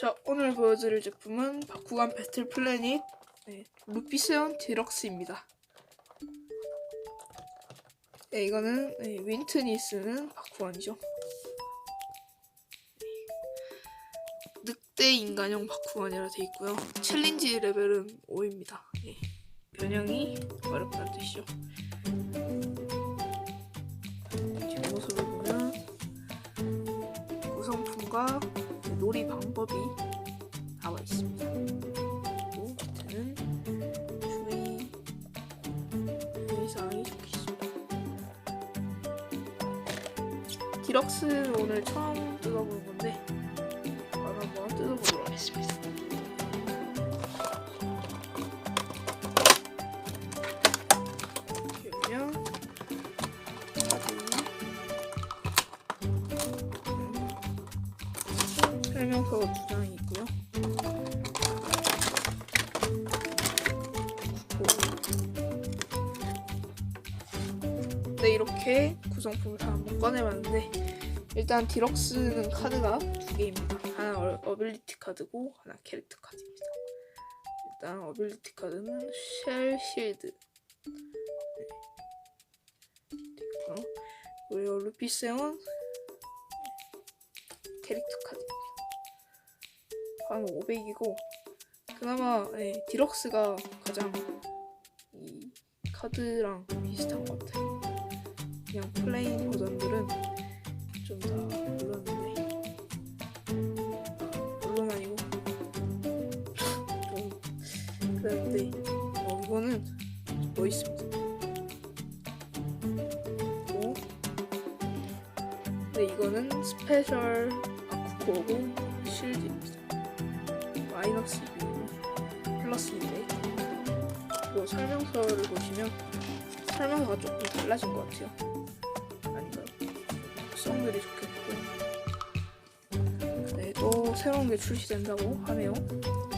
자, 오늘 보여드릴 제품은 바쿠간 배틀 플래닛 네, 루피세온 디럭스입니다. 네, 이거는 네, 윈튼이 쓰는 바쿠간이죠. 네. 늑대 인간형 바쿠간이라 돼 있고요. 챌린지 레벨은 5입니다. 네. 변형이 어렵다는 뜻이죠. 뒷모습을 보면 구성품과 방법이 나와 있습니다. 그리고 밑에는 주의 주의사항이 적혀 있습니다. 디럭스 오늘 처음 뜯어보는 건데 한번 뜯어보도록 하겠습니다. 설명서 두 장이 있고요. 네 이렇게 구성품을 다 한번 꺼내봤는데 일단 디럭스는 카드가 두 개입니다. 하나 어- 어빌리티 카드고 하나 캐릭터 카드입니다. 일단 어빌리티 카드는 쉘 실드 네. 그리고 루피세온 캐릭터 카드 한 500이고 그나마 예, 디럭스가 가장 이 카드랑 비슷한 것 같아요. 그냥 플레인 버전들은 좀다 별로였는데 별로는 아니고 좀 그랬는데 어, 이거는 멋있습니다. 그리고 네 이거는 스페셜 아쿠코고 실드입니다. 마이너스 2 플러스 2네 그리고 설명서를 보시면 설명서가 조금 달라진 것 같아요. 아닌가요? 구성들이 좋겠고 네, 또 새로운 게 출시된다고 하네요.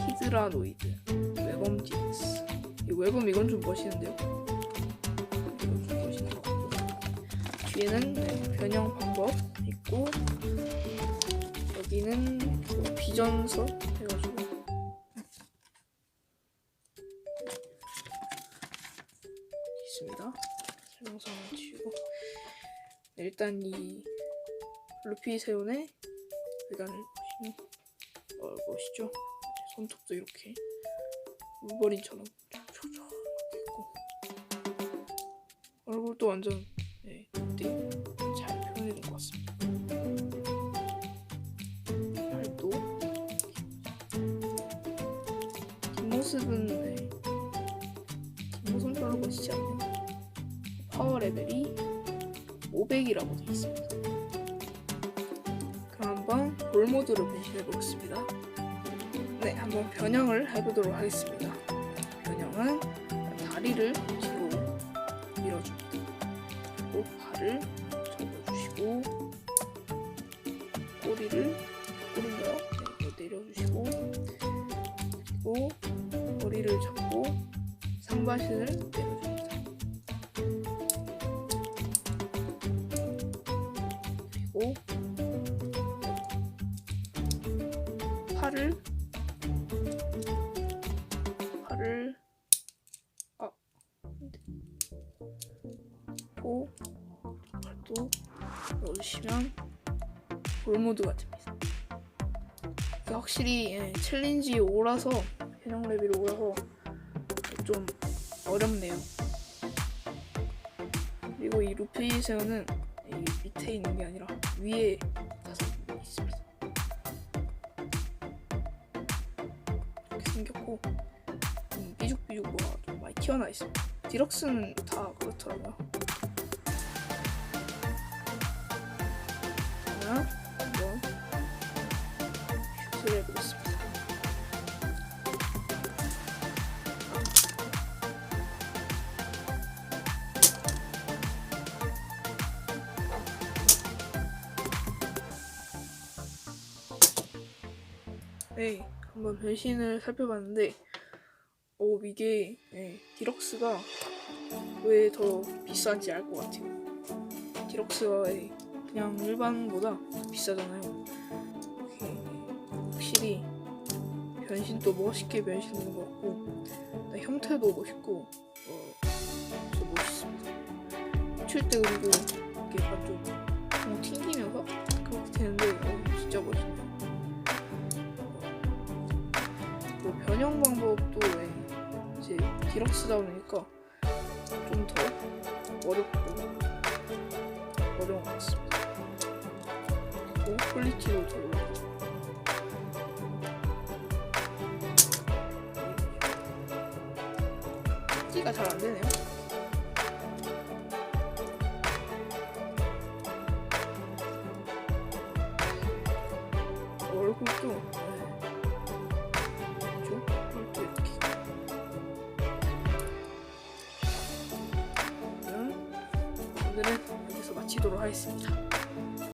히드라노이드 웨범 DX 이 웨범 이건 좀 멋있는데요. 이건 좀 멋있는 것 같고 뒤에는 네, 변형 방법 있고 여기는 뭐 비전서 해가지고 있습니다. 설명서는 지우고 네, 일단 이 루피 세운의 외관을 보시면 어, 멋있죠? 손톱도 이렇게 울버린처럼 촉촉촉 있고 얼굴도 완전 네, 되게 잘 표현해준 것 같습니다. 팔도 네, 뒷모습은 레벨이 500이라고 되어 있습니다. 그럼 한번 볼 모드로 변신해 보겠습니다. 네, 한번 변형을 해보도록 하겠습니다. 변형은 다리를 뒤로 밀어줍니다. 그리고 발을 접어주시고 꼬리를 꼬리인가요? 네, 내려주시고 그리고 머리를 잡고 상바신을 내려 팔을. 팔을. 아고 팔도. 넣으시면 볼 모드가 됩니다. 이게 확실히 예, 챌린지 5라서 변형 레벨 5라서 좀 어렵네요. 그리고 이 루피 세어는 이 밑에 있는 게 아니라 위에 생겼고 음, 삐죽삐죽 뭐가 좀 많이 튀어나와 있습니다. 디럭스는 다 그렇더라고요. 그러면 한번 슛을 해보겠습니다. 네, 한번 변신을 살펴봤는데, 오 이게 네, 디럭스가 왜 더 비싼지 알 것 같아요. 디럭스가 네, 그냥 일반보다 더 비싸잖아요. 확실히 변신도 멋있게 변신하는 것 같고 네, 형태도 멋있고 어, 진짜 멋있습니다. 칠 때 그리고 약간 좀 어, 튕기면서 그렇게 되는 변형 방법도 예, 이제 디럭스다 보니까 좀 더 어렵고 어려운 것 같습니다. 그리고 퀄리티도 더 올라가고 찍기가 잘 안 되네요. 얼굴도 오늘은 여기서 마치도록 하겠습니다.